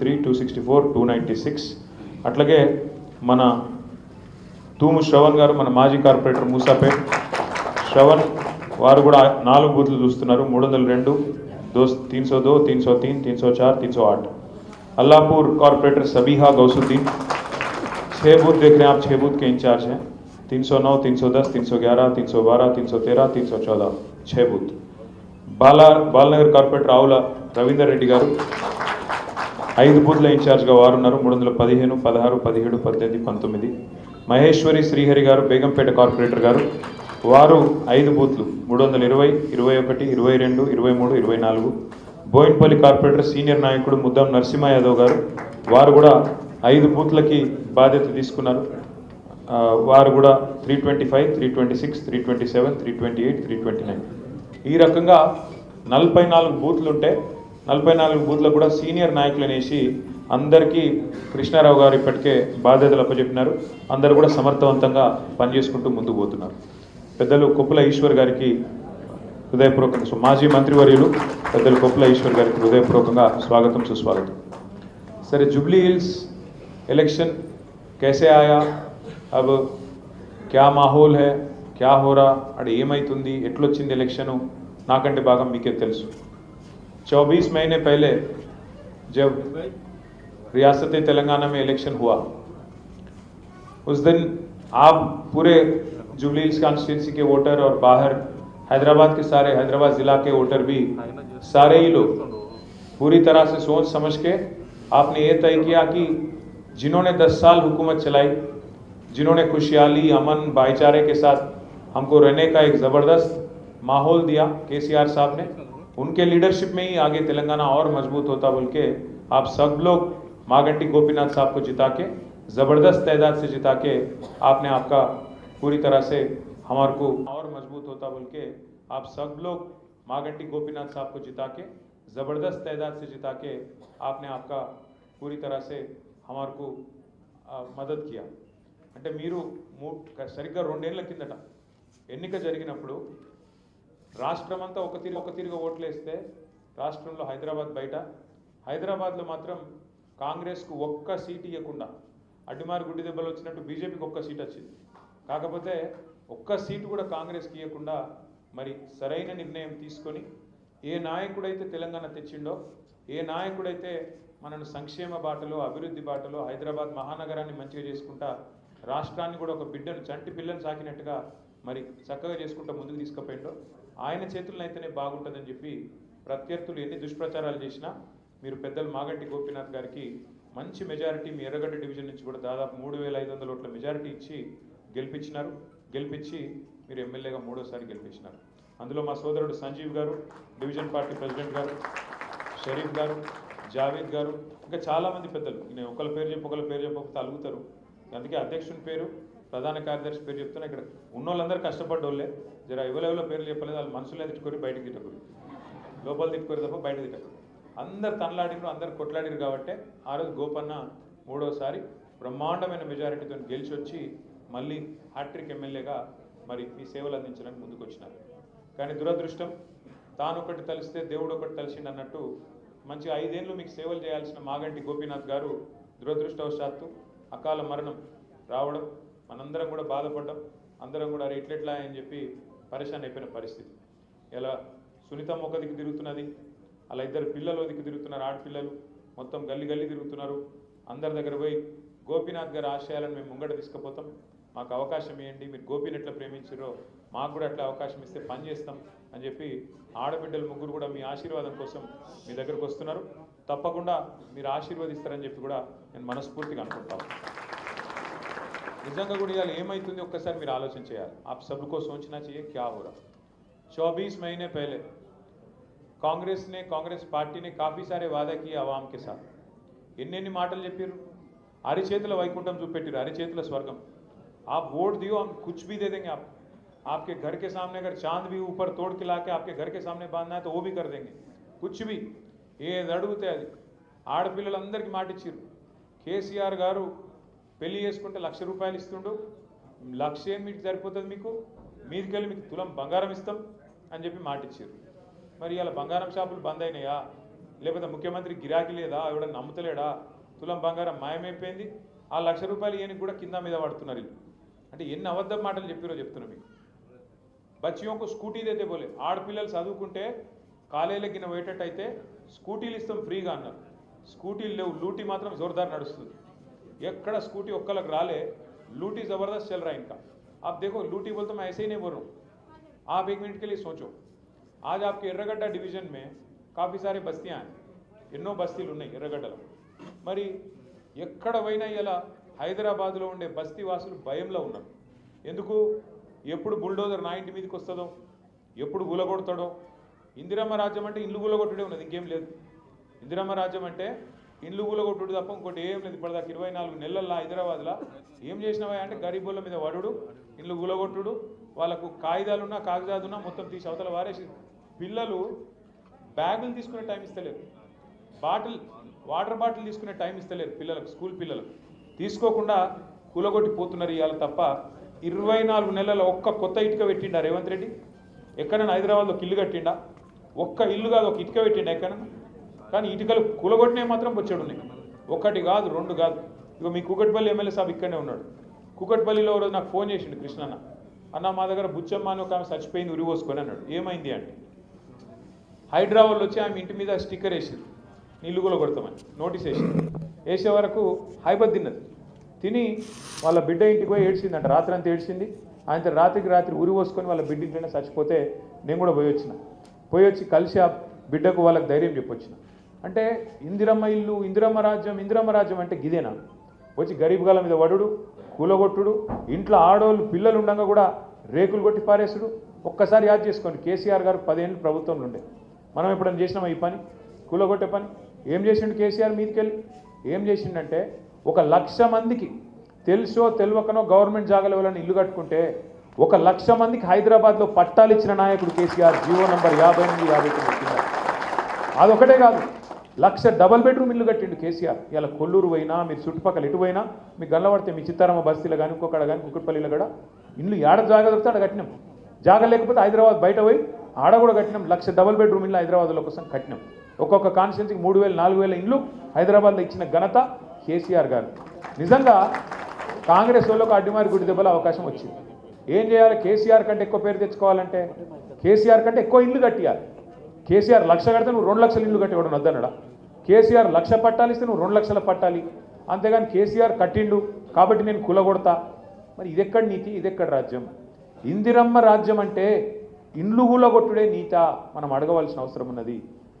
three two sixty four two ninety six అట్లాగే మన తూము శ్రవణ్ గారు మన మాజీ కార్పొరేటర్ మూసాపేట్ శ్రవణ్ వారు కూడా నాలుగు బూత్లు చూస్తున్నారు మూడు వందల రెండు దో తీన్ సో దో తీన్ సో తీన్ తీన్ సో చార్ తీన్ సో आठ अल्लाहपुर कॉर्पोरेटर सबीहा गौसुद्दीन छः बूथ देख रहे हैं आप छः बूथ के इंचार्ज हैं तीन सौ नौ तीन सौ दस तीन सौ ग्यारह तीन सौ बारह तीन सौ तेरह तीन सौ चौदह छः बूथ బాలా బాలనగర్ కార్పొరేటర్ ఆవుల రవీందర్ రెడ్డి గారు ఐదు బూత్ల ఇన్ఛార్జ్గా వారు ఉన్నారు మూడు వందల పదిహేను పదహారు పదిహేడు పద్దెనిమిది పంతొమ్మిది. మహేశ్వరి శ్రీహరి గారు బేగంపేట కార్పొరేటర్ గారు వారు ఐదు బూత్లు. మూడు వందల ఇరవై ఇరవై ఒకటి ఇరవై రెండు ఇరవై మూడు ఇరవై నాలుగు. బోయిన్పల్లి కార్పొరేటర్ సీనియర్ నాయకుడు ముద్దం నరసింహ యాదవ్ గారు వారు కూడా ఐదు బూత్లకి బాధ్యత తీసుకున్నారు. వారు కూడా three twenty five three twenty six three twenty seven three twenty eight three twenty nine ఈ రకంగా నలభై నాలుగు బూత్లు ఉంటే నలభై నాలుగు బూత్లకు కూడా సీనియర్ నాయకులనేసి అందరికీ కృష్ణారావు గారు ఇప్పటికే బాధ్యతలు అప్పచెప్పినారు అందరు కూడా సమర్థవంతంగా పనిచేసుకుంటూ ముందుకు పోతున్నారు. పెద్దలు కొప్పుల ఈశ్వర్ గారికి హృదయపూర్వకంగా సో మాజీ మంత్రివర్యులు పెద్దలు కొప్పుల ఈశ్వర్ గారికి హృదయపూర్వకంగా స్వాగతం సుస్వాగతం. సరే జూబ్లీ హిల్స్ ఎలక్షన్ కేసే ఆయా? అబ్ క్యా మాహోల్ హే? క్యా హోరా అంటే ఏమైతుంది? ఎట్లొచ్చింది ఎలక్షను? నాకంటే భాగం మీకే తెలుసు. चौबीस महीने पहले जब रियासत तेलंगाना में इलेक्शन हुआ उस दिन आप पूरे जुबली कॉन्स्टिट्यूंसी के वोटर और बाहर हैदराबाद के सारे हैदराबाद जिला के वोटर भी सारे ही लोग पूरी तरह से सोच समझ के आपने ये तय किया कि जिन्होंने 10 साल हुकूमत चलाई जिन्होंने खुशहाली अमन भाईचारे के साथ हमको रहने का एक ज़बरदस्त माहौल दिया केसीआर साहब ने उनके लीडरशिप में ही आगे तेलंगाना और मजबूत होता बोल के आप सब लोग मागंटी गोपीनाथ साहब को जिता के ज़बरदस्त तादाद से जिता के आपने आपका पूरी तरह से हमारे को और मजबूत होता बोल के आप सब लोग मागंटी गोपीनाथ साहब को जिता के ज़बरदस्त तादाद से जिता के आपने आपका पूरी तरह से हमारे को ఆ, మద్దతు కియా అంటే మీరు మూ సరిగ్గా రెండేళ్ల కిందట ఎన్నిక జరిగినప్పుడు రాష్ట్రం అంతా ఒక తిరిగి ఒక తిరిగి ఓట్లేస్తే రాష్ట్రంలో హైదరాబాద్ బయట. హైదరాబాద్లో మాత్రం కాంగ్రెస్కు ఒక్క సీట్ ఇవ్వకుండా అడ్డుమారి గుడ్డి దెబ్బలు వచ్చినట్టు బీజేపీకి ఒక్క సీట్ వచ్చింది. కాకపోతే ఒక్క సీటు కూడా కాంగ్రెస్కి ఇవ్వకుండా మరి సరైన నిర్ణయం తీసుకొని ఏ నాయకుడైతే తెలంగాణ తెచ్చిండో ఏ నాయకుడైతే మనను సంక్షేమ బాటలో అభివృద్ధి బాటలో హైదరాబాద్ మహానగరాన్ని మంచిగా చేసుకుంటా రాష్ట్రాన్ని కూడా ఒక బిడ్డను చంటి పిల్లను సాకినట్టుగా మరి చక్కగా చేసుకుంటా ముందుకు తీసుకుపోయిండో ఆయన చేతులను అయితేనే బాగుంటుందని చెప్పి ప్రత్యర్థులు ఎన్ని దుష్ప్రచారాలు చేసినా మీరు పెద్దలు మాగంటి గోపీనాథ్ గారికి మంచి మెజారిటీ మీ ఎర్రగడ్డ డివిజన్ నుంచి కూడా దాదాపు మూడు వేల ఐదు వందల ఓట్ల మెజారిటీ ఇచ్చి గెలిపించినారు. గెలిపించి మీరు ఎమ్మెల్యేగా మూడోసారి గెలిపించినారు. అందులో మా సోదరుడు సంజీవ్ గారు డివిజన్ పార్టీ ప్రెసిడెంట్ గారు షరీఫ్ గారు జావేద్ గారు ఇంకా చాలామంది పెద్దలు. నేను ఒకళ్ళ పేరు చెప్పి ఒకళ్ళ పేరు చెప్పకపోతే అలుగుతారు. అందుకే అధ్యక్షుని పేరు ప్రధాన కార్యదర్శి పేరు చెప్తున్నా ఇక్కడ ఉన్న వాళ్ళందరూ కష్టపడ్డోళ్ళే. జర ఎవరెవరో పేర్లు చెప్పలేదు వాళ్ళు మనసులో తిట్టుకొని బయటకు తిట్టకూడదు లోపల తిట్టుకొని తప్ప బయట తిట్టకూడదు అందరు తనలాడిరు అందరు కొట్లాడిరు కాబట్టి ఆ రోజు గోపన్న మూడోసారి బ్రహ్మాండమైన మెజారిటీతో గెలిచి వచ్చి మళ్ళీ హ్యాట్రిక్ ఎమ్మెల్యేగా మరి మీ సేవలు అందించడానికి ముందుకు వచ్చినారు కానీ దురదృష్టం తాను ఒకటి తలిస్తే దేవుడు ఒకటి తలిసిండు అన్నట్టు మంచి ఐదేళ్ళు మీకు సేవలు చేయాల్సిన మాగంటి గోపీనాథ్ గారు దురదృష్టవశాత్తు అకాల మరణం రావడం మనందరం కూడా బాధపడడం అందరం కూడా అరే ఇట్లెట్లా అని చెప్పి పరేషాన్ అయిపోయిన పరిస్థితి. ఇలా సునీతమ్మ ఒక దిక్కు తిరుగుతున్నది అలా ఇద్దరు పిల్లలు దిక్కు తిరుగుతున్నారు ఆడపిల్లలు. మొత్తం గల్లి గల్లి తిరుగుతున్నారు. అందరి దగ్గర పోయి గోపీనాథ్ గారి ఆశయాలను మేము ముంగట తీసుకుపోతాం. మాకు అవకాశం ఇవ్వండి మీరు గోపీని ఎట్లా ప్రేమించారో మాకు కూడా అట్లా అవకాశం ఇస్తే పని చేస్తాం అని చెప్పి ఆడబిడ్డలు ముగ్గురు కూడా మీ ఆశీర్వాదం కోసం మీ దగ్గరకు వస్తున్నారు. తప్పకుండా మీరు ఆశీర్వదిస్తారని చెప్పి కూడా నేను మనస్ఫూర్తిగా అనుకుంటాను నిజంగా కూడా ఇవాళ ఏమైతుంది ఒక్కసారి మీరు ఆలోచన చేయాలి आप सबको सोचना चाहिए क्या हो रहा 24 महीने पहले कांग्रेस ने कांग्रेस पार्टी ने काफ़ी सारे वादा किए आवाम के साथ ఎన్నెన్ని మాటలు చెప్పారు అరిచేతుల వైకుంఠం చూపెట్టారు అరిచేతుల స్వర్గం आप वोट दियो हम कुछ भी दे देंगे आप आपके घर के सामने अगर चांद भी ऊपर तोड़ के लाके आपके घर के सामने बांधना है तो वो भी कर देंगे कुछ भी ఏది అడిగితే అది. ఆడపిల్లలందరికీ మాటిచ్చారు. కేసీఆర్ గారు పెళ్ళి చేసుకుంటే లక్ష రూపాయలు ఇస్తుండు. లక్ష ఏం మీకు సరిపోతుంది మీకు? మీదికెళ్ళి మీకు తులం బంగారం ఇస్తాం అని చెప్పి మాటిచ్చారు. మరి ఇలా బంగారం షాపులు బంద్ అయినాయా? లేకపోతే ముఖ్యమంత్రి గిరాకీ లేదా? ఎవడ నమ్ముతలేడా? తులం బంగారం మాయమైపోయింది. ఆ లక్ష రూపాయలు ఈయనకి కూడా కింద మీద పడుతున్నారు అంటే ఎన్ని అబద్ధం మాటలు చెప్పిరో చెప్తున్నా మీకు. బచ్చియోं ఒక స్కూటీ అయితే బోలే ఆడపిల్లలు చదువుకుంటే కాలేజీలకి గిన పోయేటట్టు అయితే స్కూటీలు ఇస్తాం ఫ్రీగా అన్నారు. స్కూటీలు లేవు లూటీ మాత్రం జోర్దార్ నడుస్తుంది. ఎక్కడ స్కూటీ ఒక్కలకు రాలే లూటీ జబర్దస్త్ चल రా ఇంకా. ఆప్ आप లూటీ लूटी మేము ఐసే ऐसे ही नहीं बोल रहा हूँ आप एक ఎర్రగడ్డ డివిజన్ మే కాఫీ బస్తీ ఆయన ఎన్నో బస్తీలు ఉన్నాయి ఎర్రగడ్డలో. మరి ఎక్కడ పోయినా ఇలా హైదరాబాద్లో ఉండే బస్తీ వాసులు భయంలో ఉన్నారు. ఎందుకు? ఎప్పుడు బుల్డోజర్ నా ఇంటి మీదకి వస్తుందో? ఎప్పుడు గులగొడతాడో? ఇందిరమ్మ రాజ్యం అంటే ఇల్లు గులగొట్టుడే ఉన్నది ఇంకేం లేదు. ఇందిరమ్మ రాజ్యం అంటే ఇండ్లు గులగొట్టుడు తప్ప ఇంకోటి ఏం లేదు. ఇప్పటిదాకా ఇరవై నాలుగు నెలల్లో హైదరాబాద్లో ఏం చేసినవా అంటే గరీబుల మీద వడుడు ఇండ్లు గులగొట్టుడు వాళ్ళకు కాగితాలు ఉన్నా కాగితాలు ఉన్నా మొత్తం తీసి అవతల వారేసి పిల్లలు బ్యాగులు తీసుకునే టైం ఇస్తలేరు. బాటిల్ వాటర్ బాటిల్ తీసుకునే టైం ఇస్తలేరు పిల్లలకు స్కూల్ పిల్లలకు. తీసుకోకుండా కూలగొట్టి పోతున్నారు ఇవాళ తప్ప ఇరవై నాలుగు నెలల ఒక్క కొత్త ఇటుక పెట్టిండా రేవంత్ రెడ్డి? ఎక్కడైనా హైదరాబాద్లో కిల్లు కట్టిండా? ఒక్క ఇల్లు కాదు ఒక ఇటుక పెట్టిండు ఎక్కడన్నా? కానీ ఇటుకలు కులగొట్టినవి మాత్రం వచ్చాడు ఉన్నాయి. ఒకటి కాదు రెండు కాదు. ఇక మీ కుకట్పల్లి ఎమ్మెల్యే సాబ్ ఇక్కడనే ఉన్నాడు. కూకట్పల్లిలో ఒకరోజు నాకు ఫోన్ చేసిండు కృష్ణన్న. అన్న మా దగ్గర బుచ్చమ్మ అని ఒక ఆమె చచ్చిపోయింది ఉరిపోసుకొని అన్నాడు. ఏమైంది అంటే హైదరాబాద్లో వచ్చి ఆమె ఇంటి మీద స్టిక్కర్ వేసింది. నీళ్ళు కూడా కొడతామని నోటీస్ వేసింది. వేసే వరకు హైబద్ తిన్నది. తిని వాళ్ళ బిడ్డ ఇంటికి పోయి ఏడ్చిందంట. రాత్రి అంతా ఏడ్చింది. ఆయన రాత్రికి రాత్రి ఉరి పోసుకొని వాళ్ళ బిడ్డ ఇంట్లోనే చచ్చిపోతే నేను కూడా పోయి వచ్చిన. పోయి వచ్చి కలిసి ఆ బిడ్డకు వాళ్ళకి ధైర్యం చెప్పొచ్చిన. అంటే ఇందిరమ్మ ఇల్లు ఇందిరమ్మ రాజ్యం ఇందిరమ్మ రాజ్యం అంటే గిదేనా? వచ్చి గరీబ్ గల మీద వడుడు కూలగొట్టుడు ఇంట్లో ఆడోళ్ళు పిల్లలు ఉండగా కూడా రేకులు కొట్టి పారేసుడు. ఒక్కసారి యాద్ చేసుకోండి కేసీఆర్ గారు పదేళ్ళు ప్రభుత్వంలో ఉండే. మనం ఎప్పుడైనా చేసినామా ఈ పని? కూలగొట్టే పని? ఏం చేసిండు కేసీఆర్ మీదకెళ్ళి? ఏం చేసిండంటే ఒక లక్ష మందికి తెలుసో తెలియకనో గవర్నమెంట్ జాగాల ఇల్లు కట్టుకుంటే ఒక లక్ష మందికి హైదరాబాద్లో పట్టాలు ఇచ్చిన నాయకుడు కేసీఆర్ జీవో నంబర్ యాభై ఎనిమిది యాభై తొమ్మిది కింద. అదొకటే కాదు లక్ష డబల్ బెడ్రూమ్ ఇల్లు కట్టిండు కేసీఆర్. ఇలా కొల్లూరు పోయినా మీరు చుట్టుపక్కల ఎటు పోయినా మీకు గల్లబడితే మీ చిత్తారమ్మ బస్తీలో కానీ ఇంకొకడ కానీ కుక్కట్పల్లిలో కూడా ఇల్లు ఏడ జాగ దొరికితే ఆడ కట్టినాం. జాగా లేకపోతే హైదరాబాద్ బయట పోయి ఆడ కూడా కట్టినాం. లక్ష డబల్ బెడ్రూమ్ ఇల్లు హైదరాబాద్లో కోసం కట్టినాం. ఒక్కొక్క కాన్స్టిట్యున్సీకి మూడు వేలు నాలుగు వేల ఇల్లు హైదరాబాద్లో ఇచ్చిన ఘనత కేసీఆర్ గారు. నిజంగా కాంగ్రెస్ వాళ్ళకు అడ్డిమారి గుడి దెబ్బల అవకాశం వచ్చింది. ఏం చేయాలి? కేసీఆర్ కంటే ఎక్కువ పేరు తెచ్చుకోవాలంటే? కేసీఆర్ కంటే ఎక్కువ ఇల్లు కట్టియాలి. కేసీఆర్ లక్ష కడితే నువ్వు రెండు లక్షల ఇల్లు కట్టి ఇవ్వడం వద్దనడా కేసీఆర్ లక్ష పట్టాలి ఇస్తే నువ్వు రెండు లక్షల పట్టాలి. అంతేగాని కేసీఆర్ కట్టిండు కాబట్టి నేను కులగొడతా. మరి ఇదెక్కడ నీతి? ఇదెక్కడ రాజ్యం? ఇందిరమ్మ రాజ్యం అంటే ఇండ్లు కూలగొట్టుడే నీత మనం అడగవలసిన అవసరం ఉన్నది.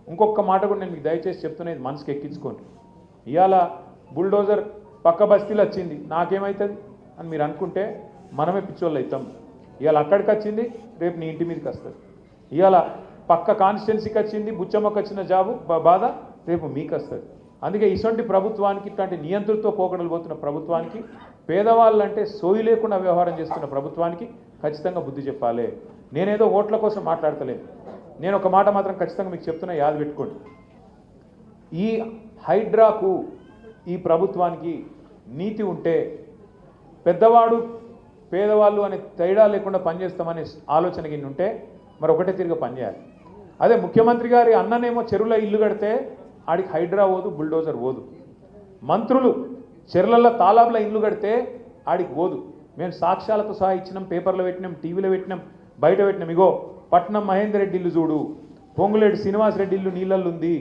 ఇంకొక మాట కూడా నేను మీకు దయచేసి చెప్తున్నా ఇది మనసుకి ఎక్కించుకోండి. ఇవాళ బుల్డోజర్ పక్క బస్తీలు వచ్చింది. నాకేమవుతుంది అని మీరు అనుకుంటే మనమే పిచ్చోళ్ళు అవుతాం. ఇవాళ అక్కడికి వచ్చింది రేపు నీ ఇంటి మీదకి వస్తుంది. ఇవాళ పక్క కాన్స్టిట్యున్సీకి వచ్చింది బుచ్చమ్మకి వచ్చిన జాబు బా- బాధ రేపు మీకు వస్తుంది. అందుకే ఇటువంటి ప్రభుత్వానికి ఇట్లాంటి నియంత్రణతో పోకడలు పోతున్న ప్రభుత్వానికి పేదవాళ్ళంటే సోయి లేకుండా వ్యవహారం చేస్తున్న ప్రభుత్వానికి ఖచ్చితంగా బుద్ధి చెప్పాలి. నేనేదో ఓట్ల కోసం మాట్లాడతలేను. నేను ఒక మాట మాత్రం ఖచ్చితంగా మీకు చెప్తున్నా యాద పెట్టుకోండి. ఈ హైడ్రాకు ఈ ప్రభుత్వానికి నీతి ఉంటే పెద్దవాడు పేదవాళ్ళు అనే తేడా లేకుండా పనిచేస్తామనే ఆలోచన గిన్నె ఉంటే మరి ఒకటే తిరిగి పనిచేయాలి. అదే ముఖ్యమంత్రి గారి అన్ననేమో చెరువులో ఇల్లు కడితే ఆడికి హైడ్రా పోదు బుల్డోజర్ పోదు. మంత్రులు చెర్లల్లో తాలాబ్ల ఇల్లు కడితే ఆడికి పోదు. మేము సాక్ష్యాలతో సహా ఇచ్చినాం పేపర్లో పెట్టినాం టీవీలో పెట్టినాం బయట పెట్టినాం. ఇగో పట్నం మహేందర్ రెడ్డి ఇల్లు చూడు పొంగులేటి శ్రీనివాస్ రెడ్డి ఇల్లు నీళ్ళల్లో ఉంది.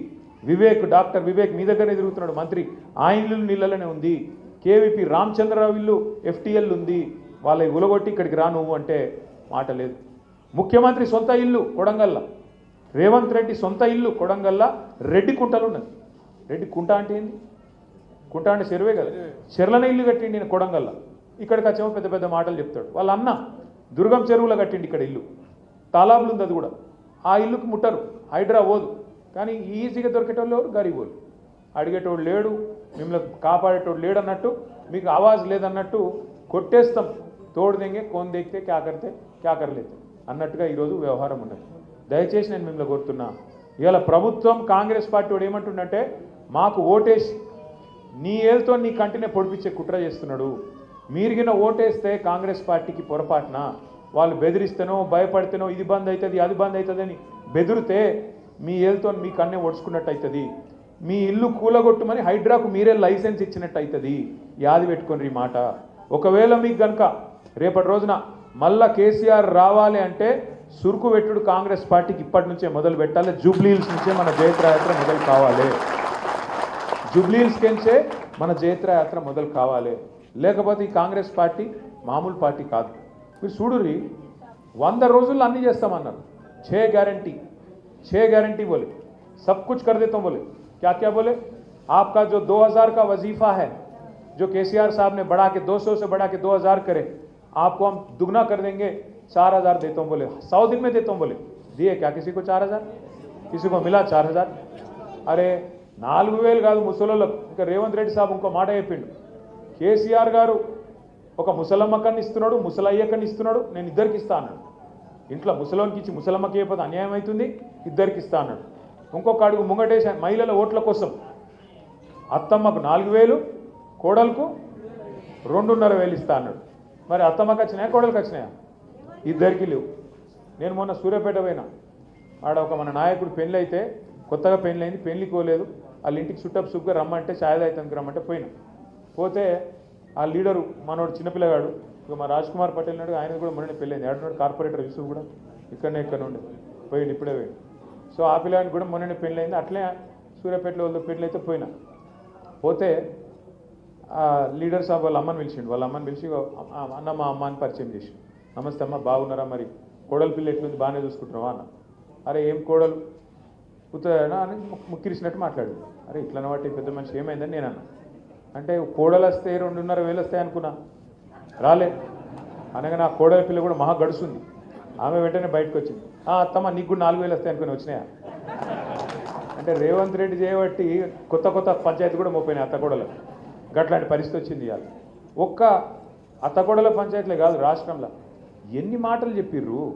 వివేక్ డాక్టర్ వివేక్ మీ దగ్గరనే తిరుగుతున్నాడు మంత్రి. ఆ ఇల్లు నీళ్ళలోనే ఉంది. కేవీపీ రామచంద్రరావు ఇల్లు ఎఫ్టీఎల్ ఉంది. వాళ్ళ ఉలగొట్టి ఇక్కడికి రా నువ్వు అంటే మాట లేదు. ముఖ్యమంత్రి సొంత ఇల్లు కొడంగల్ల. రేవంత్ రెడ్డి సొంత ఇల్లు కొడంగల్ల. రెడ్డి కుంటలు ఉన్నది. రెడ్డి కుంట అంటే ఏంది? కుంట అంటే చెరువే కదా. చెర్లనే ఇల్లు కట్టిండి నేను కొడంగల్ల. ఇక్కడికి వచ్చేమో పెద్ద పెద్ద మాటలు చెప్తాడు. వాళ్ళ అన్న దుర్గం చెరువులో కట్టిండి ఇక్కడ ఇల్లు. తాలాబులు ఉంది అది కూడా. ఆ ఇల్లుకి ముట్టరు. హైడ్రా పోదు. కానీ ఈజీగా దొరికేటోళ్ళు ఎవరు? గరీబోళ్ళు అడిగేటోడు లేడు. మిమ్మల్ని కాపాడేటోడు లేడు అన్నట్టు మీకు ఆవాజ్ లేదన్నట్టు కొట్టేస్తాం. తోడు దెంగే కోన్ దెక్కితే క్యాకరితే క్యాకర్లేతే అన్నట్టుగా ఈరోజు వ్యవహారం ఉండదు దయచేసి నేను మిమ్మల్ని కోరుతున్నా ఇవాళ ప్రభుత్వం కాంగ్రెస్ పార్టీ వాడు ఏమంటుండంటే మాకు ఓటేసి నీ ఏళ్ళతో నీ కంటినే పొడిపించే కుట్ర చేస్తున్నాడు. మీరిగిన ఓటేస్తే కాంగ్రెస్ పార్టీకి పొరపాటున వాళ్ళు బెదిరిస్తేనో భయపడితేనో ఇది బంద్ అవుతుంది అది బంద్ అవుతుంది అని బెదిరితే మీ ఏళ్ళతో మీ కన్నే ఒడుచుకున్నట్టు అవుతుంది మీ ఇల్లు కూలగొట్టుమని హైడ్రాకు మీరే లైసెన్స్ ఇచ్చినట్టు అవుతుంది యాది పెట్టుకొని మాట. ఒకవేళ మీకు కనుక రేపటి రోజున మళ్ళా కేసీఆర్ రావాలి అంటే సురుకు పెట్టుడు కాంగ్రెస్ పార్టీకి ఇప్పటి నుంచే మొదలు పెట్టాలి జూబ్లీహిల్స్ నుంచే మన జయత్రయాత్ర మొదలు కావాలి జూబ్లీహిల్స్ కెంచే మన జయత్రయాత్ర మొదలు కావాలి లేకపోతే ఈ కాంగ్రెస్ పార్టీ మామూలు పార్టీ కాదు మీరు చూడుర్రి వంద రోజుల్లో అన్ని చేస్తామన్నారు छः गारंटी छः गारंटी बोले सब कुछ कर देता हूँ बोले क्या क्या बोले आपका जो 2000 का वजीफा है जो केसीआर साहब ने बढ़ा के 200 से बढ़ा के 2000 करे आपको हम दुगना कर देंगे 4000 देता हूँ बोले सौ दिन में देता हूँ बोले दिए क्या किसी को 4000 किसी को मिला 4000 అరే నాలుగు వేలు కాదు ముసలోళ్ళకు ఇంకా రేవంత్ రెడ్డి సాబ్ ఇంకో మాట చెప్పిండు కేసీఆర్ గారు ఒక ముసలమ్మకని ఇస్తున్నాడు ముసలయ్యకని ఇస్తున్నాడు నేను ఇద్దరికి ఇస్తా అన్నాడు ఇంట్లో ముసలోనికి ఇచ్చి ముసలమ్మకి అయిపోతే అన్యాయం అవుతుంది ఇద్దరికి ఇస్తా అన్నాడు ఇంకొక అడుగు ముంగటేసి మహిళల ఓట్ల కోసం అత్తమ్మకు నాలుగు వేలు కోడలకు రెండున్నర వేలు ఇస్తా అన్నాడు మరి అత్తమ్మకి వచ్చినాయా కోడలకు వచ్చినాయా ఇద్దరికి లేవు. నేను మొన్న సూర్యాపేట పోయినా. ఆడ ఒక మన నాయకుడు పెళ్ళి అయితే కొత్తగా పెళ్ళి అయింది పెళ్ళి కోలేదు వాళ్ళ ఇంటికి చుట్టపు సుగ్గా రమ్మంటే ఛాయ్ అవుతుంది రమ్మంటే పోయినా. పోతే ఆ లీడరు మనోడు చిన్నపిల్లగాడు ఇక మా రాజ్ కుమార్ పటేల్ నాడు ఆయన కూడా మొన్న పెళ్ళైంది. ఆడున్నాడు కార్పొరేటర్ యూసుఫ్ కూడా ఇక్కడనే ఇక్కడ నుండి పోయిండు ఇప్పుడే పోయి సో ఆ పిల్లగానికి కూడా మొన్ననే పెళ్ళైంది. అట్లే సూర్యాపేటలో వాళ్ళ పెళ్ళి అయితే పోయినా. పోతే లీడర్ సాబ్ వాళ్ళ అమ్మని పిలిచిండు. వాళ్ళ అమ్మని పిలిచి అన్న మా అమ్మని పరిచయం చేసి నమస్తే అమ్మ బాగున్నారా మరి? కోడలు పిల్ల ఎట్లుంది? బాగానే చూసుకుంటున్నావా అన్న. అరే ఏం కోడలు? కూతురా అని ముక్కిరిసినట్టు మాట్లాడు అరే ఇట్లా వాటి పెద్ద మనిషి ఏమైందని నేను అన్నా. అంటే కోడలు వస్తే రెండున్నర వేలు వస్తాయి అనుకున్నా. రాలే. అనగా నా కోడల పిల్ల కూడా మహా గడుస్తుంది. ఆమె వెంటనే బయటకు వచ్చింది "ఆ, అత్తమ్మ నీకు కూడా నాలుగు వేలు వస్తాయి అనుకుని వచ్చినాయా? అంటే రేవంత్ రెడ్డి చేయబట్టి కొత్త కొత్త పంచాయతీ కూడా మోపోయినాయి అత్తకోడలకు గట్లాంటి పరిస్థితి వచ్చింది ఇవాళ. ఒక్క అత్తగొడల పంచాయతీలే కాదు రాష్ట్రంలో. ఎన్ని మాటలు చెప్పిర్రు?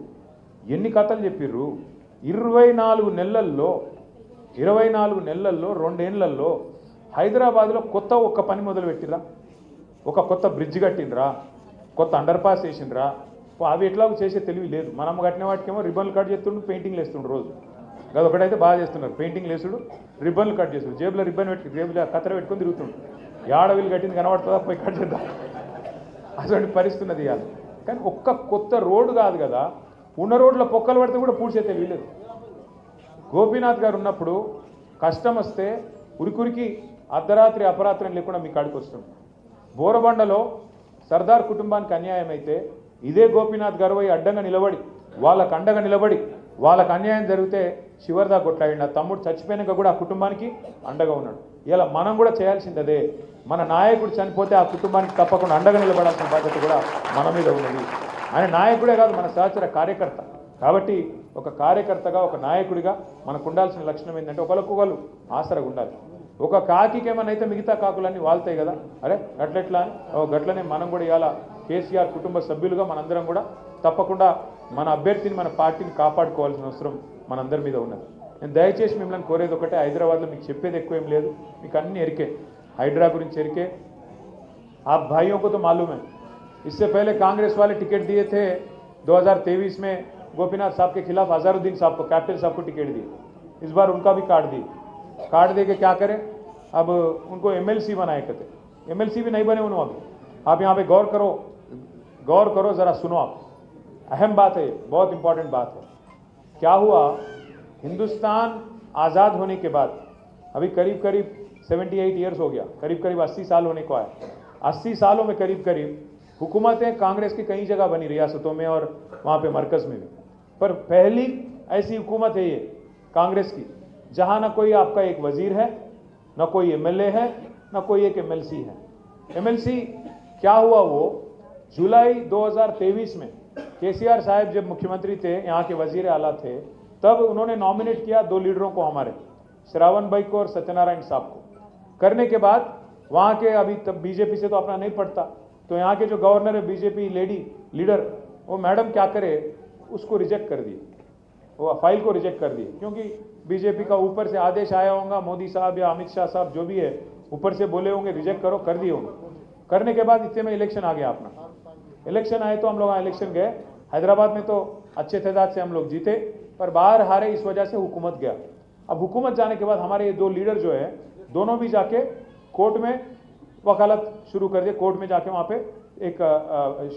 ఎన్ని కథలు చెప్పిర్రు? ఇరవై నాలుగు నెలల్లో ఇరవై నాలుగు నెలల్లో రెండేళ్ళలో హైదరాబాద్లో కొత్త ఒక్క పని మొదలు పెట్టిరా ఒక కొత్త బ్రిడ్జ్ కట్టిండ్రా? కొత్త అండర్ పాస్ వేసిండ్రా అవి ఎట్లాగో చేసే తెలివి లేదు. మనం కట్టిన వాటికేమో రిబ్బన్లు కట్ చేస్తుండు పెయింటింగ్లు వేస్తుండ్రు రోజు. అది ఒకటైతే బాగా చేస్తున్నారు. పెయింటింగ్ లేసుడు రిబ్బన్లు కట్ చేస్తుడు. జేబులో రిబ్బన్ పెట్టి జేబులో కత్తెర పెట్టుకొని తిరుగుతుండు. యాడవిలు కట్టింది కనబడుతుందా? పోయి కట్ అటువంటి పరిస్థితి ఉన్నది ఇవాళ. కానీ ఒక్క కొత్త రోడ్డు కాదు కదా. ఉన్న రోడ్ల పొక్కలు పడితే కూడా పూడ్చే తెలియలేదు గోపీనాథ్ గారు ఉన్నప్పుడు కష్టం వస్తే ఉరికురికి అర్ధరాత్రి అపరాత్రం లేకుండా మీ కాడికి వస్తుంది బోరబండలో సర్దార్ కుటుంబానికి అన్యాయం అయితే ఇదే గోపీనాథ్ గారు పోయి అడ్డంగా నిలబడి వాళ్ళకు అండగా నిలబడి వాళ్ళకు అన్యాయం జరిగితే శివర్దా కొట్లాడి నా తమ్ముడు చచ్చిపోయినాక కూడా ఆ కుటుంబానికి అండగా ఉన్నాడు. ఇలా మనం కూడా చేయాల్సింది అదే మన నాయకుడు చనిపోతే ఆ కుటుంబానికి తప్పకుండా అండగా నిలబడాల్సిన బాధ్యత కూడా మన మీద ఉన్నది. ఆయన నాయకుడే కాదు మన సహచర కార్యకర్త. కాబట్టి ఒక కార్యకర్తగా ఒక నాయకుడిగా మనకు ఉండాల్సిన లక్షణం ఏంటంటే ఒకరికొకరు ఆసరగా ఉండాలి. ఒక కాకికి ఏమైనా అయితే మిగతా కాకులన్నీ వాళ్తాయి కదా. అరే గట్లెట్లా? అని గట్లనే మనం కూడా ఇవాళ కేసీఆర్ కుటుంబ సభ్యులుగా మనందరం కూడా తప్పకుండా మన అభ్యర్థిని మన పార్టీని కాపాడుకోవాల్సిన అవసరం మనందరి మీద ఉన్నది. నేను దయచేసి మిమ్మల్ని కోరేది ఒకటే హైదరాబాద్లో మీకు చెప్పేది ఎక్కువ ఏం లేదు మీకు అన్ని ఎరికే హైడ్రా గురించి ఎరికే आप भाइयों को तो मालूम है इससे पहले कांग्रेस वाले टिकट दिए थे 2023 में गोपीनाथ साहब के खिलाफ अजहरुद्दीन साहब को कैप्टन साहब को टिकट दिए इस बार उनका भी कार्ड दिए कार्ड दे के क्या करें अब उनको एमएलसी बनाए कहते एमएलसी भी नहीं बने उन्होंने अभी आप यहाँ पे गौर करो गौर करो ज़रा सुनो आप अहम बात है ये, बहुत इंपॉर्टेंट बात है क्या हुआ हिंदुस्तान आज़ाद होने के बाद, अभी करीब करीब 78 ईयर्स हो गया, करीब करीब 80 साल होने को आया। 80 सालों में करीब करीब हुकूमतें कांग्रेस की कई जगह बनी रियासतों में और वहाँ पे मरकज़ में भी। पर पहली ऐसी हुकूमत है ये, कांग्रेस की, जहाँ ना कोई आपका एक वज़ीर है, ना कोई एमएलए है, ना कोई एक एमएलसी है। एमएलसी क्या हुआ वो? जुलाई 2023 में केसीआर साहब जब मुख्यमंत्री थे, यहाँ के वज़ीर आला थे तब उन्होंने नॉमिनेट किया दो लीडरों को हमारे, श्रावण भाई को और सत्यनारायण साहब को। करने के बाद वहाँ के अभी तब बीजेपी से तो अपना नहीं पड़ता। तो यहाँ के जो गवर्नर है बीजेपी लेडी लीडर वो मैडम क्या करे, उसको रिजेक्ट कर दिए। वो फ़ाइल को रिजेक्ट कर दिए। क्योंकि बीजेपी का ऊपर से आदेश आया होगा, मोदी साहब या अमित शाह साहब जो भी है, ऊपर से बोले होंगे रिजेक्ट करो, कर दिए होंगे। करने के बाद इतने में इलेक्शन आ गया अपना। इलेक्शन आए तो हम लोग इलेक्शन गए। हैदराबाद में तो अच्छे तादाद से हम लोग जीते। पर बाहर हारे इस वजह से हुकूमत गया। अब हुकूमत जाने के बाद हमारे ये दो लीडर जो है दोनों भी जाके कोर्ट में वकालत शुरू कर दिए। कोर्ट में जाके वहाँ पे एक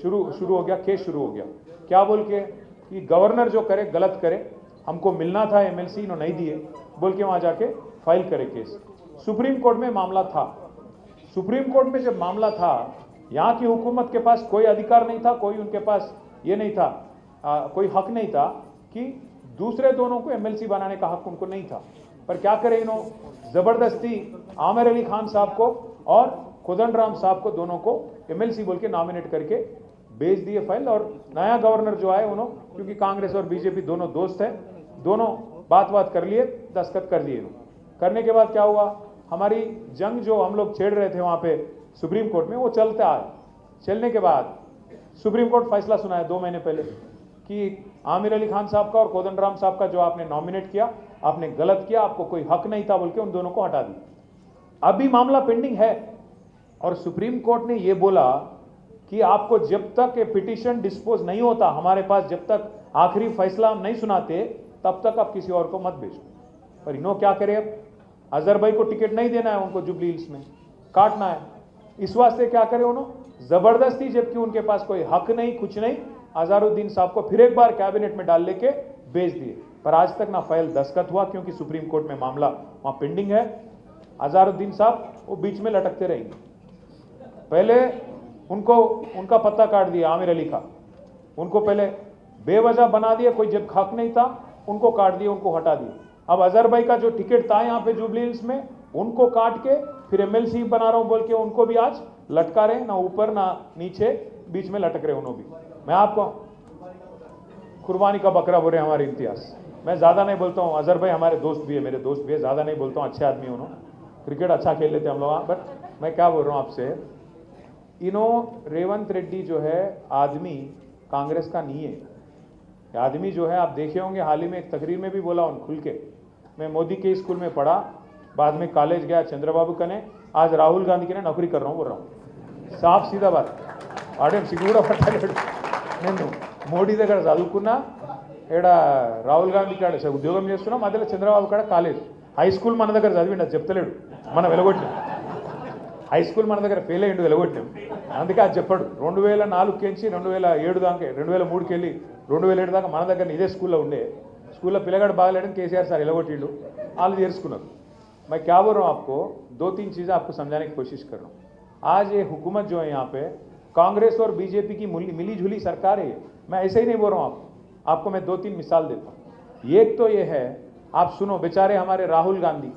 शुरू शुरू हो गया केस शुरू हो गया। क्या बोल के कि गवर्नर जो करे गलत करे हमको मिलना था एमएलसी इन्होंने नहीं दिए। बोल के वहाँ जाके फ़ाइल करे केस। सुप्रीम कोर्ट में मामला था। सुप्रीम कोर्ट में जब मामला था यहाँ की हुकूमत के पास कोई अधिकार नहीं था कोई उनके पास ये नहीं था आ, कोई हक नहीं था कि दूसरे दोनों को एमएलसी बनाने का हक उनको नहीं था। पर क्या करें इन्हों? ज़बरदस्ती आमिर अली खान साहब को और खुदन राम साहब को दोनों को एमएलसी बोल के नॉमिनेट करके भेज दिए फ़ाइल और नया गवर्नर जो आए उन्होंने क्योंकि कांग्रेस और बीजेपी दोनों दोस्त हैं, दोनों बात बात कर लिए, दस्तखत कर लिए करने के बाद क्या हुआ? हमारी जंग जो हम लोग छेड़ रहे थे वहाँ पे सुप्रीम कोर्ट में, वो चलता आया चलने के बाद सुप्रीम कोर्ट फैसला सुनाया दो महीने पहले कि आमिर अली खान साहब का और कोदंड राम साहब का जो आपने नॉमिनेट किया, आपने गलत किया, आपको कोई हक नहीं था बोल के उन दोनों को हटा दिया। अभी मामला पेंडिंग है और सुप्रीम कोर्ट ने ये बोला कि आपको जब तक ये पिटीशन डिस्पोज नहीं होता, हमारे पास जब तक आखिरी फैसला हम नहीं सुनाते, तब तक आप किसी और को मत भेजो। पर इन्हों क्या करे अब? अजहर भाई को टिकट नहीं देना है उनको जुबली हिल्स में, काटना है। इस वास्ते क्या करे उन्होंने ज़बरदस्ती जबकि उनके पास कोई हक नहीं, कुछ नहीं अजहरुद्दीन साहब को फिर एक बार कैबिनेट में डाल लेके भेज दिए। पर आज तक ना फ़ाइल दस्तखत हुआ, क्योंकि सुप्रीम कोर्ट में मामला वहाँ पेंडिंग है। अजहरुद्दीन साहब, वो बीच में लटकते रहेंगे। पहले उनको, उनका पत्ता काट दिया आमिर अली का। उनको पहले बेवजह बना दिया, कोई जब हक नहीं था, उनको काट दिया, उनको हटा दिया। अब अजहर भाई का जो टिकट था यहाँ पे जुबली हिल्स में, उनको काट के फिर एमएलसी बना रहा हूँ बोल के, उनको भी आज लटका रहे ना ऊपर ना नीचे, बीच में लटक रहे उन्हों भी। मैं आपको कुर्बानी का बकरा बोले, हमारे इम्तियाज़। मैं ज़्यादा नहीं बोलता हूँ अजहर भाई हमारे दोस्त भी है, मेरे दोस्त भी है, ज़्यादा नहीं बोलता हूँ, अच्छे आदमी उन्होंने क्रिकेट अच्छा खेल लेते हम लोग हाँ, बट मैं क्या बोल रहा हूँ आपसे? इनो रेवंत रेड्डी जो है, आदमी कांग्रेस का नहीं है। आदमी जो है, आप देखे होंगे, हाल ही में एक तकरीर में भी बोला उन खुल के। मैं मोदी के स्कूल में पढ़ा, बाद में कॉलेज गया, चंद्रबाबू कने, आज राहुल गांधी के ने नौकरी कर रहा हूँ, बोल रहा हूँ। साफ़ सीधा बात। मैडम सिगूड़ा నేను మోడీ దగ్గర చదువుకున్నా ఇక్కడ రాహుల్ గాంధీ కాడ ఉద్యోగం చేస్తున్నా మధ్యలో చంద్రబాబు కాడ కాలేజ్ హై స్కూల్ మన దగ్గర చదివిండు అది చెప్తలేడు మనం వెలగొట్టినాం హై స్కూల్ మన దగ్గర ఫెయిల్ అయ్యిండు వెలగొట్టినాం అందుకే అది చెప్పాడు రెండు వేల నాలుగుకి రెండు వేల ఏడు దాకా రెండు వేల మూడుకి వెళ్ళి రెండు వేల ఏడు దాకా మన దగ్గర ఇదే స్కూల్లో ఉండే స్కూల్లో పిల్లగాడు బాగలేడని కేసీఆర్ సార్ ఎలగొట్టిండు వాళ్ళు చేర్చుకున్నారు मैं क्या बोल रहा हूँ आपको दो तीन चीज़ें आपको समझाने की कोशिश कर रहा हूँ आज ये हुकूमत जो है यहाँ पे कांग्रेस और बीजेपी की मिली जुली सरकार है मैं ऐसे ही नहीं बोल रहा हूँ आपको आपको मैं दो तीन मिसाल देता हूँ। एक तो ये है, आप सुनो, बेचारे हमारे राहुल गांधी,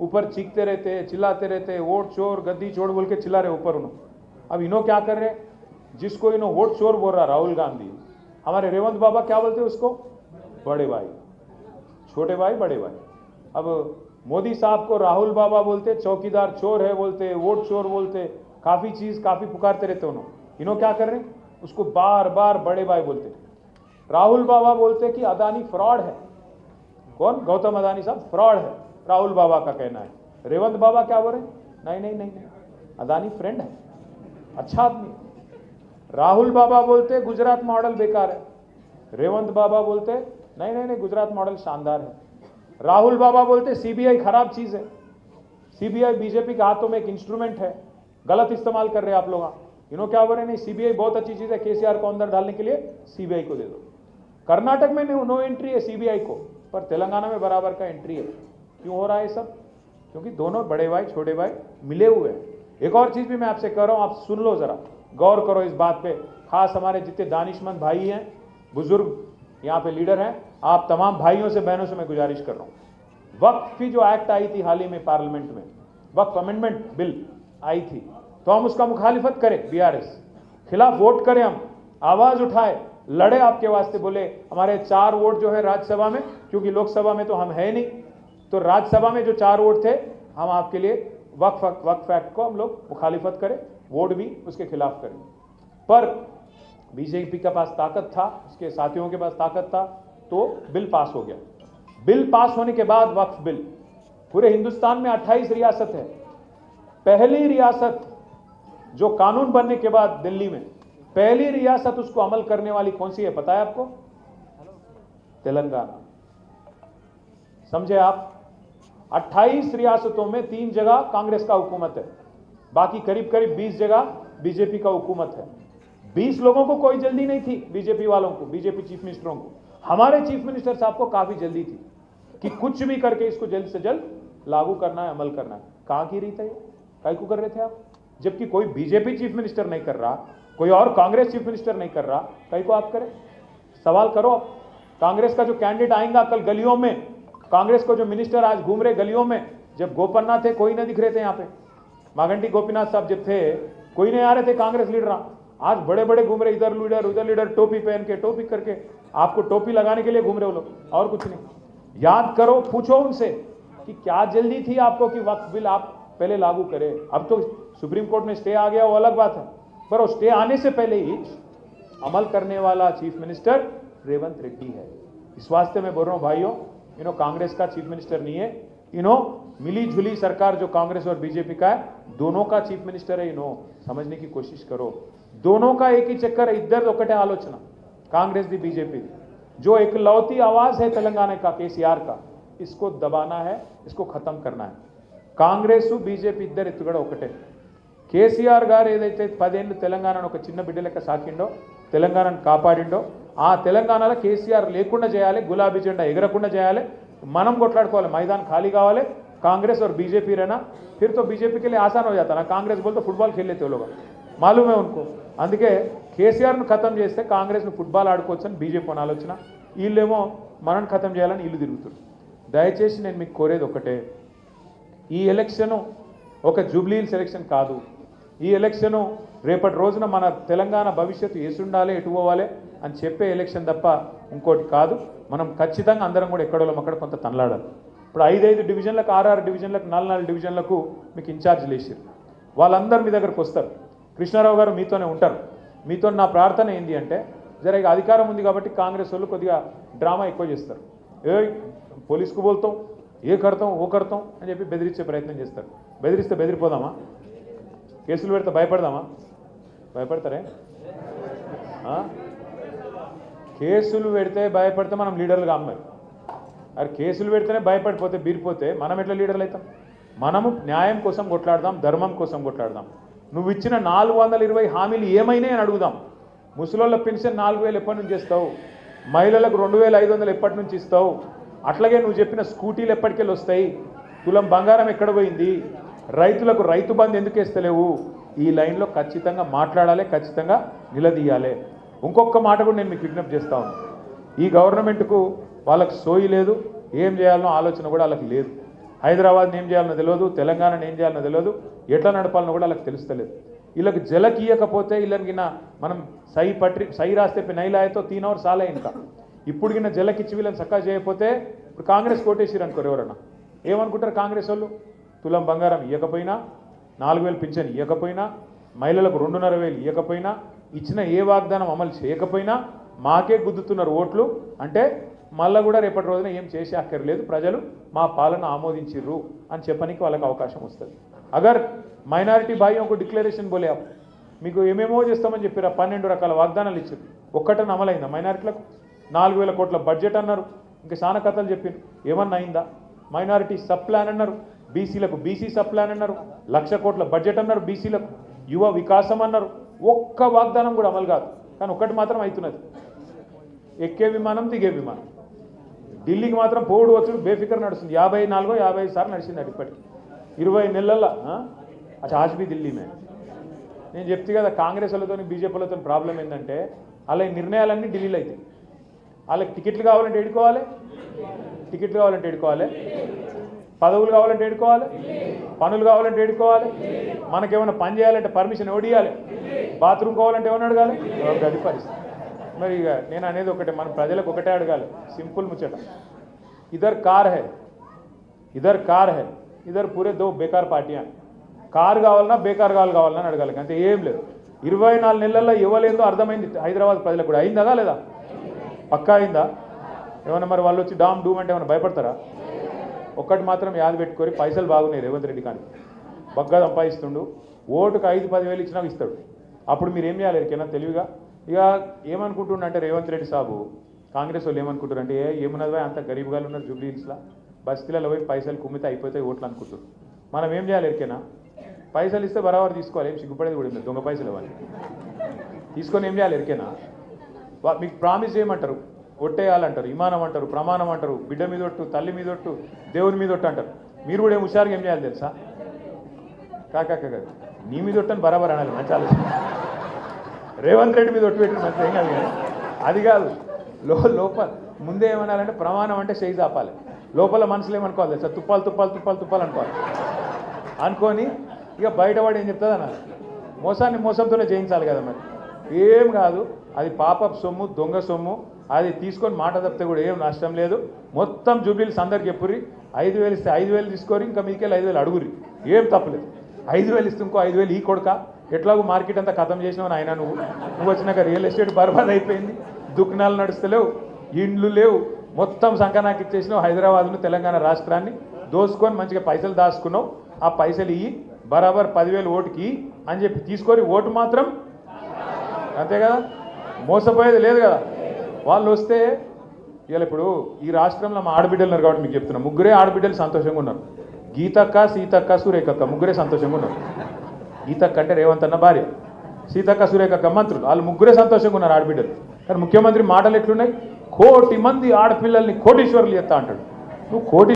ऊपर चीखते रहते, चिल्लाते रहते, वोट चोर, गद्दी चोर बोल के चिल्ला रहे ऊपर उन्हों अब इन्हों क्या कर रहे जिसको इन्हों वोट चोर बोल रहा, राहुल गांधी, हमारे रेवंत बाबा क्या बोलते हैं उसको? बड़े भाई। छोटे भाई, बड़े भाई। अब मोदी साहब को राहुल बाबा बोलते, चौकीदार चोर है बोलते, वोट चोर बोलते काफ़ी चीज़, काफ़ी पुकारते रहते उन्होंने। इन्हों क्या कर रहे हैं? उसको बार बार बड़े भाई बोलते राहुल बाबा बोलते कि अदानी फ्रॉड है। कौन? गौतम अदानी साहब, फ्रॉड है। राहुल बाबा का कहना है। रेवंत बाबा क्या बोल रहे हैं? नहीं नहीं नहीं नहीं। अदानी फ्रेंड है। अच्छा आदमी। राहुल बाबा बोलते गुजरात मॉडल बेकार है। रेवंत बाबा बोलते नहीं नहीं नहीं, गुजरात मॉडल शानदार है। राहुल बाबा बोलते सीबीआई खराब चीज़ है। सीबीआई बीजेपी के हाथों में एक इंस्ट्रूमेंट है। गलत इस्तेमाल कर रहे हैं आप लोग इन्हों क्या बोल रहे हैं, नहीं सीबीआई बहुत अच्छी चीज़ है। केसीआर को अंदर डालने के लिए सीबीआई को दे दो। कर्नाटक में नो एंट्री है सीबीआई को। पर तेलंगाना में बराबर का एंट्री है। क्यों हो रहा है सब? क्योंकि दोनों बड़े भाई छोटे भाई मिले हुए हैं। एक और चीज़ भी मैं आपसे कह रहा हूँ आप सुन लो जरा। गौर करो इस बात पे। खास हमारे जितने दानिशमंद भाई हैं बुज़ुर्ग यहाँ पे लीडर हैं आप तमाम भाइयों से बहनों से मैं गुजारिश कर रहा हूँ। वक्त की जो एक्ट आई थी हाल ही में पार्लियामेंट में वक्त अमेंडमेंट बिल आई थी। तो हम उसका मुखालिफत करें बीआरएस खिलाफ वोट करें हम, आवाज़ उठाए, लड़े आपके वास्ते, बोले, हमारे चार वोट जो है राज्यसभा में, क्योंकि लोकसभा में तो हम है नहीं। तो राज्यसभा में जो चार वोट थे, हम आपके लिए वक्फ वक्फ एक्ट को हम लोग मुखालिफत करें, वोट भी उसके खिलाफ करें। पर बीजेपी के पास ताकत था, उसके साथियों के पास ताकत था तो बिल पास हो गया। बिल पास होने के बाद वक्फ बिल। पूरे हिंदुस्तान में 28 रियासत है। पहली रियासत जो कानून बनने के बाद दिल्ली में पहली रियासत उसको अमल करने वाली कौन सी है? पता है आपको? तेलंगाना। समझे आप? 28 रियासतों में तीन जगह कांग्रेस का हुकूमत है। बाकी करीब करीब 20 जगह बीजेपी का हुकूमत है। 20 लोगों को कोई जल्दी नहीं थी, बीजेपी वालों को, बीजेपी चीफ मिनिस्टरों को। हमारे चीफ मिनिस्टर साहब को काफ़ी जल्दी थी कि कुछ भी करके इसको जल्द से जल्द लागू करना है, अमल करना है। कहाँ की रीत है काय को कर रहे थे आप? जबकि कोई बीजेपी चीफ मिनिस्टर नहीं कर रहा, कोई और कांग्रेस चीफ मिनिस्टर नहीं कर रहा कहीं को आप करें। सवाल करो आप। कांग्रेस का जो कैंडिडेट आएगा कल गलियों में, कांग्रेस को जो मिनिस्टर आज घूम रहे गलियों में, जब गोपन्ना थे, कोई नहीं दिख रहे थे यहाँ पे। मागंटी गोपीनाथ साहब जब थे, कोई नहीं आ रहे थे कांग्रेस लीडर। आज बड़े बड़े घूम रहे, इधर लीडर, उधर लीडर, टोपी पहन के, टोपी करके। आपको टोपी लगाने के लिए घूम रहे हो लोग, और कुछ नहीं। याद करो, पूछो उनसे कि क्या जल्दी थी आपको कि वक्त बिल आप पहले लागू करें। अब तो सुप्रीम कोर्ट में स्टे आ गया वो अलग बात है पर वो स्टे आने से पहले ही अमल करने वाला चीफ मिनिस्टर रेवंत रेड्डी है इस वास्ते मैं बोल रहा हूं भाइयों इनो कांग्रेस का चीफ मिनिस्टर नहीं है इनो मिली जुली सरकार जो कांग्रेस और बीजेपी का है दोनों का चीफ मिनिस्टर है इनो समझने की कोशिश करो दोनों का एक ही चक्कर है इधर ఒకటే ఆలోచన कांग्रेस दी बीजेपी जो एक लौती आवाज है तेलंगाना का केसीआर का इसको दबाना है इसको खत्म करना है కాంగ్రెస్ బీజేపీ ఇద్దరు ఎత్తుగడ ఒకటే కేసీఆర్ గారు ఏదైతే పదేళ్ళు తెలంగాణను ఒక చిన్న బిడ్డ లెక్క సాకిండో తెలంగాణను కాపాడిండో ఆ తెలంగాణలో కేసీఆర్ లేకుండా చేయాలి గులాబీ జెండా ఎగరకుండా చేయాలి మనం కొట్లాడుకోవాలి మైదాన్ ఖాళీ కావాలి कांग्रेस और बीजेपी रहना फिर तो बीजेपी के लिए आसान हो जाता ना कांग्रेस बोल तो फुटबॉल खेल लेते वो लोग मालूम है उनको అందుకే కేసీఆర్ను ఖతం చేస్తే కాంగ్రెస్ను ఫుట్బాల్ ఆడుకోవచ్చు అని బీజేపీ అని ఆలోచన వీళ్ళేమో మనని ఖతం చేయాలని ఇల్లు తిరుగుతారు దయచేసి నేను మీకు కోరేది ఒకటే ఈ ఎలక్షను ఒక జూబ్లీహిల్స్ ఎలక్షన్ కాదు ఈ ఎలక్షను రేపటి రోజున మన తెలంగాణ భవిష్యత్తు ఎసుండాలి ఎటు పోవాలి అని చెప్పే ఎలక్షన్ తప్ప ఇంకోటి కాదు. మనం ఖచ్చితంగా అందరం కూడా ఎక్కడోళ్ళం అక్కడ కొంత తనలాడాలి. ఇప్పుడు ఐదైదు డివిజన్లకు ఆర్ఆర్ డివిజన్లకు నాలుగు నాలుగు డివిజన్లకు మీకు ఇన్ఛార్జ్ లేచారు వాళ్ళందరూ మీ దగ్గరకు వస్తారు. కృష్ణారావు గారు మీతోనే ఉంటారు. మీతో నా ప్రార్థన ఏంటి అంటే జర ఇక అధికారం ఉంది కాబట్టి కాంగ్రెస్ వాళ్ళు కొద్దిగా డ్రామా ఎక్కువ చేస్తారు. ఏ పోలీస్కు బోల్తాం ఏ కడతాం ఓ కడతాం అని చెప్పి బెదిరించే ప్రయత్నం చేస్తారు. బెదిరిస్తే బెదిరిపోదామా? కేసులు పెడితే భయపడదామా? భయపడతారే? కేసులు పెడితే భయపడితే మనం లీడర్లుగా అమ్మాయి అరే కేసులు పెడితేనే భయపడిపోతే బీరిపోతే మనం ఎట్లా లీడర్లు అవుతాం? మనము న్యాయం కోసం కొట్లాడదాం ధర్మం కోసం కొట్లాడదాం. నువ్వు ఇచ్చిన నాలుగు వందల ఇరవై హామీలు ఏమైనాయి అని అడుగుదాం. ముసలోళ్ళ పెన్షన్ నాలుగు వేలు ఎప్పటి నుంచి ఇస్తావు? మహిళలకు రెండు వేల ఐదు వందలు ఎప్పటి నుంచి ఇస్తావు? అట్లాగే నువ్వు చెప్పిన స్కూటీలు ఎప్పటికెళ్ళి వస్తాయి? తులం బంగారం ఎక్కడ పోయింది? రైతులకు రైతు బంధు ఎందుకు వేస్తలేవు? ఈ లైన్లో ఖచ్చితంగా మాట్లాడాలి ఖచ్చితంగా నిలదీయాలి. ఇంకొక మాట కూడా నేను మీకు విజ్ఞప్తి చేస్తా ఈ గవర్నమెంట్కు వాళ్ళకి సోయి లేదు ఏం చేయాలనో ఆలోచన కూడా వాళ్ళకి లేదు. హైదరాబాద్ని ఏం చేయాలనో తెలియదు తెలంగాణని ఏం చేయాలనో తెలియదు ఎట్లా నడపాలనో కూడా వాళ్ళకి తెలుస్తలేదు. వీళ్ళకి జలకి ఇయ్యకపోతే వీళ్ళకి మనం సై పట్రి సై రాస్తే నైలాయతో తీన్ అవర్ సాలే ఇంకా. ఇప్పుడు గిన జలకిచ్చి వీళ్ళని చక్కగా చేయకపోతే ఇప్పుడు కాంగ్రెస్ కోటేసిరు అనుకోరు ఎవరన్నా. ఏమనుకుంటారు కాంగ్రెస్ వాళ్ళు? తులం బంగారం ఇవ్వకపోయినా నాలుగు వేలు పింఛన్ ఇవ్వకపోయినా మహిళలకు రెండున్నర వేలు ఇవ్వకపోయినా ఇచ్చిన ఏ వాగ్దానం అమలు చేయకపోయినా మాకే గుద్దుతున్నారు ఓట్లు. అంటే మళ్ళా కూడా రేపటి రోజున ఏం చేసే అక్కర్లేదు. ప్రజలు మా పాలన ఆమోదించిర్రు అని చెప్పడానికి వాళ్ళకి అవకాశం వస్తుంది. అగర్ మైనారిటీ భాయ్యోంకు డిక్లరేషన్ బోలే మీకు ఏమేమో చేస్తామని చెప్పారు పన్నెండు రకాల వాగ్దానాలు ఇచ్చారు ఒక్కటని అమలైందా మైనారిటీలకు? నాలుగు వేల కోట్ల బడ్జెట్ అన్నారు. ఇంకా చాలా కథలు చెప్పారు ఏమన్నా అయిందా? మైనారిటీ సబ్ ప్లాన్ అన్నారు. బీసీలకు బీసీ సప్లాన్ అన్నారు. లక్ష కోట్ల బడ్జెట్ అన్నారు బీసీలకు. యువ వికాసం అన్నారు. ఒక్క వాగ్దానం కూడా అమలు కాదు. కానీ ఒక్కటి మాత్రం అవుతున్నది. ఎక్కే విమానం దిగే విమానం. ఢిల్లీకి మాత్రం పోడు వచ్చుడు బేఫికర్ నడుస్తుంది. యాభై నాలుగో యాభై సార్లు నడిచింది అది ఇప్పటికి. ఇరవై నెలల అచ్చా ఢిల్లీ మే నేను చెప్తే కదా కాంగ్రెస్ వాళ్ళతో బీజేపీలతో ప్రాబ్లం ఏంటంటే అలా నిర్ణయాలన్నీ ఢిల్లీలో అవుతాయి. వాళ్ళకి టికెట్లు కావాలంటే ఎడుకోవాలి టికెట్లు కావాలంటే ఎడుకోవాలి పదవులు కావాలంటే ఏడుకోవాలి? పనులు కావాలంటే ఏడుకోవాలి? మనకేమైనా పని చేయాలంటే పర్మిషన్ ఓడియాలి బాత్రూమ్ కావాలంటే ఏమైనా అడగాలి? గది పరిస్థితి. మరి ఇక నేను అనేది ఒకటే మన ప్రజలకు ఒకటే అడగాలి. సింపుల్ ముచ్చట. ఇదర్ కార్ హై. ఇదర్ కార్ హై. ఇదర్ పూరే దో బేకార్ పార్టీ అని. కారు కావాలన్నా బేకార్ కావాలి కావాలన్నా అని అడగాలి. అంతే ఏం లేదు. ఇరవై నాలుగు నెలల్లో ఇవ్వలేదో అర్థమైంది హైదరాబాద్ ప్రజలకు కూడా. అయిందా లేదా? పక్కా అయిందా? ఏమన్నా మరి వాళ్ళు వచ్చి డామ్ డూమ్ అంటే ఏమైనా భయపడతారా? ఒక్కటి మాత్రం యాద పెట్టుకొని పైసలు బాగున్నాయి రేవంత్ రెడ్డి కానీ. బగ్గా సంపాదిస్తుండు. ఓటుకు ఐదు పదివేలు ఇచ్చినా ఇస్తాడు. అప్పుడు మీరు ఏం చేయాలి? ఎరికైనా తెలివిగా? ఇక ఏమనుకుంటుండ అంటే రేవంత్ రెడ్డి సాబు కాంగ్రెస్ వాళ్ళు ఏమనుకుంటారు అంటే ఏ ఏమున్నది అంత గరీబ్ గారు ఉన్నారు జూబ్లీహిల్స్లో బస్తీలలో పోయి పైసలు కుమ్మితే అయిపోతాయి ఓట్లు అనుకుంటారు మనం ఏం చేయాలి ఎరికైనా పైసలు ఇస్తే బరాబర్ తీసుకోవాలి. ఏం సిగ్గుపడేది కూడా దొంగ పైసలు ఇవ్వాలి. తీసుకొని ఏం చేయాలి ఎరికేనా మీకు ప్రామిస్ చేయమంటారు. ఒట్టేయాలంటారు విమానం అంటారు ప్రమాణం అంటారు బిడ్డ మీద ఒట్టు తల్లి మీద ఒట్టు దేవుని మీద ఒట్టు అంటారు. మీరు కూడా ఏం హుషారుగా ఏం చేయాలి తెలుసా? కాకా కాదు నీ మీద ఒట్టని బరాబర్ అనాలి మంచి ఆలోచన. రేవంత్ రెడ్డి మీద ఒట్టు పెట్టిన మంచి ఏం కాదు కానీ అది కాదు. లో లోపల ముందే ఏమనాలంటే ప్రమాణం అంటే చేయి ఆపాలి లోపల మనసులు ఏమనుకోవాలి తెలుసా? తుప్పాలు తుప్పాలు తుప్పాలు తుప్పాలు అనుకోవాలి. అనుకొని ఇక బయటపడి ఏం చెప్తుంది అన్నారు మోసాన్ని మోసంతోనే జయించాలి కదా మరి. ఏం కాదు. అది పాపపు సొమ్ము దొంగ సొమ్ము. అది తీసుకొని మాట తప్పితే కూడా ఏం నష్టం లేదు. మొత్తం జుబిల్స్ అందరికి చెప్పుర్రి. ఐదు వేలు ఇస్తే ఐదు వేలు తీసుకోరి ఇంకా మీకెళ్ళి ఐదు వేలు అడుగురి ఏం తప్పలేదు ఐదు వేలు ఇస్తే ఇంకో ఐదు వేలు ఈ కొడుక. ఎట్లాగో మార్కెట్ అంతా ఖతం చేసినావు ఆయన నువ్వు. నువ్వు వచ్చినాక రియల్ ఎస్టేట్ బర్బాద్ అయిపోయింది. దుకాణాలు నడుస్తలేవు ఇండ్లు లేవు. మొత్తం సంకనాకి ఇచ్చేసినావు హైదరాబాద్ను తెలంగాణ రాష్ట్రాన్ని. దోసుకొని మంచిగా పైసలు దాచుకున్నావు. ఆ పైసలు ఇవి బరాబర్ పదివేలు ఓటుకి ఇయ్యి అని చెప్పి తీసుకొని ఓటు మాత్రం అంతే కదా? మోసపోయేది లేదు కదా? వాళ్ళు వస్తే ఇవాళ ఇప్పుడు ఈ రాష్ట్రంలో మా ఆడబిడ్డలు ఉన్నారు కాబట్టి మీకు చెప్తున్నా. ముగ్గురే ఆడబిడ్డలు సంతోషంగా ఉన్నారు. గీతక్క సీతక్క సూరేఖక్క ముగ్గురే సంతోషంగా ఉన్నారు. గీతక్క అంటే రేవంత్ అన్న భార్య. సీతక్క సూరేఖక్క మంత్రులు. వాళ్ళు ముగ్గురే సంతోషంగా ఉన్నారు ఆడబిడ్డలు. కానీ ముఖ్యమంత్రి మాటలు ఎట్లున్నాయి? కోటి మంది ఆడపిల్లల్ని కోటీశ్వరులు ఎత్తా అంటాడు. నువ్వు కోటి